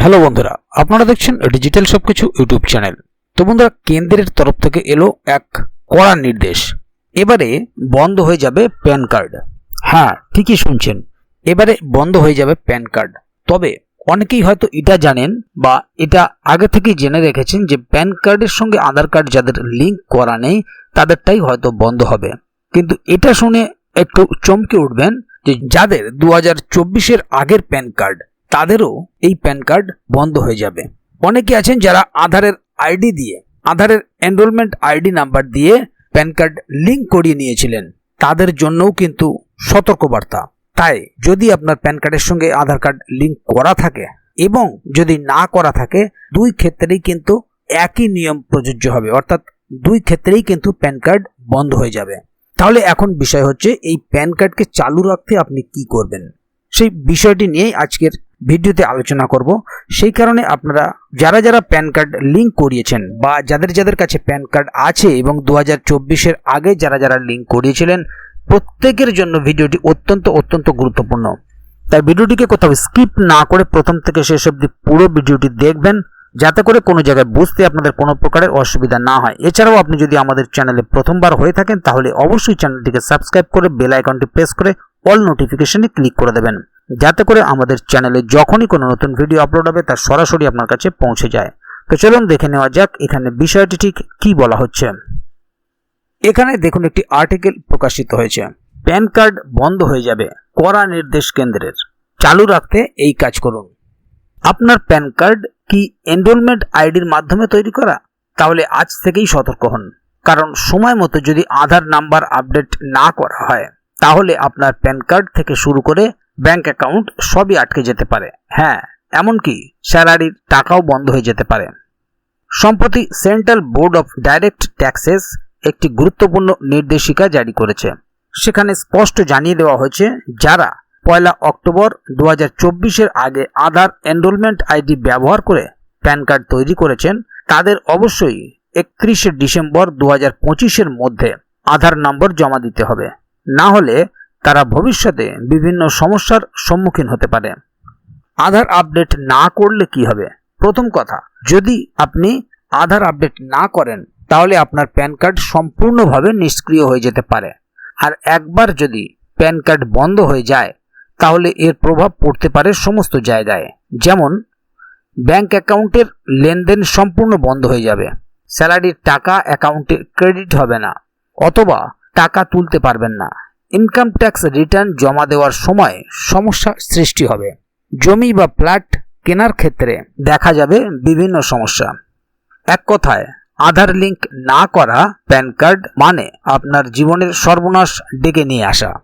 Hello বন্ধুরা, আপনারা দেখছেন ডিজিটাল সবকিছু ইউটিউব চ্যানেল। তো বন্ধুরা, কেন্দ্রের তরফ থেকে এলো এক কড়া নির্দেশ। এবারে বন্ধ হয়ে যাবে প্যান কার্ড। হ্যাঁ ঠিকই শুনছেন। এবারে বন্ধ হয়ে যাবে প্যান কার্ড। তবে অনেকেই হয়তো এটা জানেন বা এটা আগে থেকেই জেনে রেখেছেন যে প্যান কার্ডের সঙ্গে আধার কার্ড যাদের লিঙ্ক করা নেই, তাদেরটাই হয়তো বন্ধ হবে। কিন্তু এটা শুনে একটু চমকে উঠবেন যে যাদের দু হাজার চব্বিশের আগের প্যান কার্ড তাদেরও এই প্যান কার্ড বন্ধ হয়ে যাবে। অনেকে আছেন যারা আধারের আইডি দিয়ে, আধারের এনরোলমেন্ট আইডি নাম্বার দিয়ে প্যান কার্ড লিঙ্ক করিয়ে নিয়েছিলেন। তাদের জন্যও কিন্তু সতর্কবার্তা। তাই যদি আপনার প্যান কার্ডের সঙ্গে আধার কার্ড লিঙ্ক করা থাকে এবং যদি না করা থাকে, দুই ক্ষেত্রেই কিন্তু একই নিয়ম প্রযোজ্য হবে। অর্থাৎ দুই ক্ষেত্রেই কিন্তু প্যান কার্ড বন্ধ হয়ে যাবে। তাহলে এখন বিষয় হচ্ছে, এই প্যান কার্ডকে চালু রাখতে আপনি কি করবেন? সেই বিষয়টি নিয়েই আজকের ভিডিওতে আলোচনা করব। সেই কারণে আপনারা যারা যারা প্যান কার্ড লিঙ্ক করিয়েছেন বা যাদের যাদের কাছে প্যান কার্ড আছে এবং দু হাজার আগে যারা যারা লিঙ্ক করিয়েছিলেন, প্রত্যেকের জন্য ভিডিওটি অত্যন্ত অত্যন্ত গুরুত্বপূর্ণ। তাই ভিডিওটিকে কোথাও স্কিপ না করে প্রথম থেকে শেষ অবধি পুরো ভিডিওটি দেখবেন, যাতে করে কোনো জায়গায় বুঝতে আপনাদের কোনো প্রকারের অসুবিধা না হয়। এছাড়াও আপনি যদি আমাদের চ্যানেলে প্রথমবার হয়ে থাকেন, তাহলে অবশ্যই চ্যানেলটিকে সাবস্ক্রাইব করে বেল আইকনটি প্রেস করে অল নোটিফিকেশনে ক্লিক করে দেবেন। যাতে করে আমাদের চ্যানেলে যখনই কোনো নতুন ভিডিও আপলোড হবে, তা সরাসরি আপনার কাছে পৌঁছে যায়। তো চলুন দেখে নেওয়া যাক এখানে বিষয়টি ঠিক কি বলা হচ্ছে। এখানে দেখুন একটি আর্টিকেল প্রকাশিত হয়েছে। প্যান কার্ড বন্ধ হয়ে যাবে, কড়া নির্দেশ কেন্দ্রের। চালু রাখতে এই কাজ করুন। আপনার প্যান কার্ড কি এনরোলমেন্ট আইডির মাধ্যমে তৈরি করা? তাহলে আজ থেকেই সতর্ক হন। কারণ সময় মতো যদি আধার নাম্বার আপডেট না করা হয়, তাহলে আপনার প্যান কার্ড থেকে শুরু করে ব্যাংক অ্যাকাউন্ট সবই আটকে যেতে পারে। হ্যাঁ এমনকি স্যালারির টাকাও বন্ধ হয়ে যেতে পারে। সম্প্রতি central board of direct taxes একটি গুরুত্বপূর্ণ নির্দেশিকা জারি করেছে। সেখানে স্পষ্ট জানিয়ে দেওয়া হয়েছে, যারা পয়লা অক্টোবর দু হাজার আগে আধার এনরোলমেন্ট আইডি ব্যবহার করে প্যান কার্ড তৈরি করেছেন, তাদের অবশ্যই একত্রিশে ডিসেম্বর দু হাজার মধ্যে আধার নম্বর জমা দিতে হবে। না হলে তারা ভবিষ্যতে বিভিন্ন সমস্যার সম্মুখীন হতে পারে। আধার আপডেট না করলে কি হবে? প্রথম কথা, যদি আপনি আধার আপডেট না করেন, তাহলে আপনার প্যান কার্ড সম্পূর্ণভাবে নিষ্ক্রিয় হয়ে যেতে পারে। আর একবার যদি প্যান কার্ড বন্ধ হয়ে যায়, তাহলে এর প্রভাব পড়তে পারে সমস্ত জায়গায়। যেমন, ব্যাংক অ্যাকাউন্টের লেনদেন সম্পূর্ণ বন্ধ হয়ে যাবে। স্যালারির টাকা অ্যাকাউন্টে ক্রেডিট হবে না, অথবা টাকা তুলতে পারবেন না। ইনকাম ট্যাক্স রিটার্ন জমা দেওয়ার সময় সমস্যা সৃষ্টি হবে। জমি বা ফ্ল্যাট কেনার ক্ষেত্রে দেখা যাবে বিভিন্ন সমস্যা। এক কথায়, আধার লিঙ্ক না করা প্যান কার্ড মানে আপনার জীবনের সর্বনাশ ডেকে নিয়ে আসা।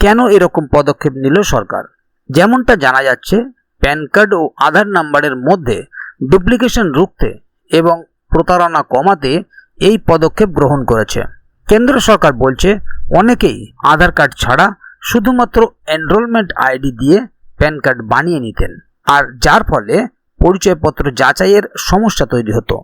কেন এরকম পদক্ষেপ নিল সরকার? যেমনটা জানা যাচ্ছে প্যান কার্ড ও আধার নাম্বারের মধ্যে ডুপ্লিকেশন রুখতে এবং প্রতারণা কমাতে এই পদক্ষেপ গ্রহণ করেছে। কেন্দ্র সরকার বলছে অনেকেই আধার কার্ড ছাড়া শুধুমাত্র এনরোলমেন্ট আইডি দিয়ে প্যান কার্ড বানিয়ে নিতেন। আর যার ফলে পরিচয়পত্র যাচাইয়ের সমস্যা তৈরি হতো।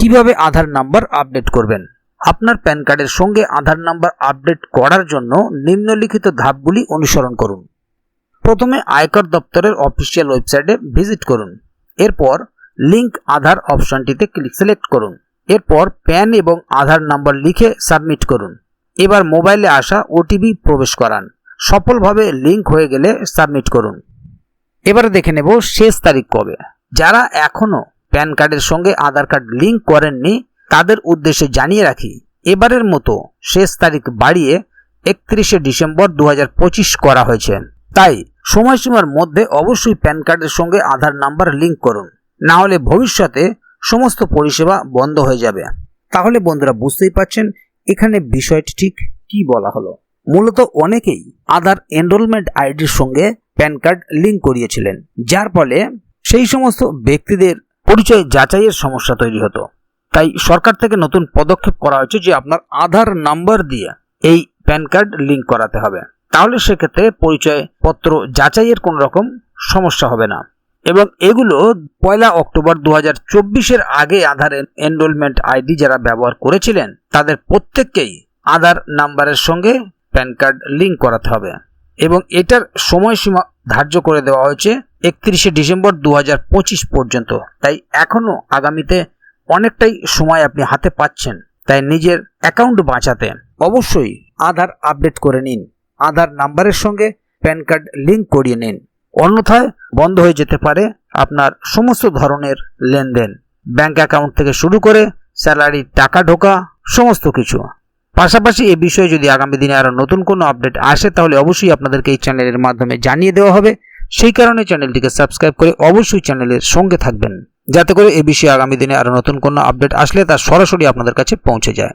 কীভাবে আধার নাম্বার আপডেট করবেন? আপনার প্যান কার্ডের সঙ্গে আধার নাম্বার আপডেট করার জন্য নিম্নলিখিত ধাপগুলি অনুসরণ করুন। প্রথমে আয়কর দপ্তরের অফিসিয়াল ওয়েবসাইটে ভিজিট করুন। এরপর লিঙ্ক আধার অপশনটিতে ক্লিক সিলেক্ট করুন। এরপর প্যান এবং আধার নাম্বার লিখে সাবমিট করুন। এবার মোবাইলে আসা ওটিপি প্রবেশ করান। সফলভাবে লিঙ্ক হয়ে গেলে সাবমিট করুন। এবারে দেখে নেব শেষ তারিখ কবে। যারা এখনও প্যান কার্ডের সঙ্গে আধার কার্ড লিঙ্ক করেননি, তাদের উদ্দেশ্যে জানিয়ে রাখি, এবারের মতো শেষ তারিখ বাড়িয়ে একত্রিশে ডিসেম্বর দু হাজার পঁচিশ করা হয়েছে। তাই সময়সীমার মধ্যে অবশ্যই প্যান কার্ডের সঙ্গে আধার নাম্বার লিঙ্ক করুন। না হলে ভবিষ্যতে সমস্ত পরিষেবা বন্ধ হয়ে যাবে। তাহলে বন্ধুরা বুঝতেই পাচ্ছেন এখানে বিষয়টি ঠিক কি বলা হলো? মূলত অনেকেই আধার এনরোলমেন্ট আইডির সঙ্গে প্যান কার্ড লিঙ্ক করিয়েছিলেন, যার ফলে সেই সমস্ত ব্যক্তিদের পরিচয় যাচাইয়ের সমস্যা তৈরি হতো। তাই সরকার থেকে নতুন পদক্ষেপ করা হয়েছে যে আপনার আধার নাম্বার দিয়ে এই প্যান কার্ড লিঙ্ক করাতে হবে। তাহলে সেক্ষেত্রে পরিচয়পত্র যাচাইয়ের কোনো রকম সমস্যা হবে না। এবং এগুলো পয়লা অক্টোবর দু হাজার আগে আধার এনরোলমেন্ট আইডি যারা ব্যবহার করেছিলেন, তাদের প্রত্যেককেই আধার নাম্বারের সঙ্গে প্যান কার্ড লিঙ্ক করাতে হবে। এবং এটার সময়সীমা ধার্য করে দেওয়া হয়েছে একত্রিশে ডিসেম্বর দু হাজার পঁচিশ পর্যন্ত। তাই এখনও আগামীতে অনেকটাই সময় আপনি হাতে পাচ্ছেন। তাই নিজের অ্যাকাউন্ট বাঁচাতে অবশ্যই আধার আপডেট করে নিন। আধার নাম্বারের সঙ্গে প্যান কার্ড লিঙ্ক করিয়ে নিন। অন্যথায় বন্ধ হয়ে যেতে পারে আপনার সমস্ত ধরনের লেনদেন। ব্যাংক অ্যাকাউন্ট থেকে শুরু করে স্যালারির টাকা ঢোকা, সমস্ত কিছু। পাশাপাশি এ বিষয়ে যদি আগামী দিনে আরও নতুন কোনো আপডেট আসে, তাহলে অবশ্যই আপনাদেরকে এই চ্যানেলের মাধ্যমে জানিয়ে দেওয়া হবে। সেই কারণে চ্যানেলটিকে সাবস্ক্রাইব করে অবশ্যই চ্যানেলের সঙ্গে থাকবেন, যাতে করে এ বিষয়ে আগামী দিনে আরও নতুন কোনো আপডেট আসলে তা সরাসরি আপনাদের কাছে পৌঁছে যায়।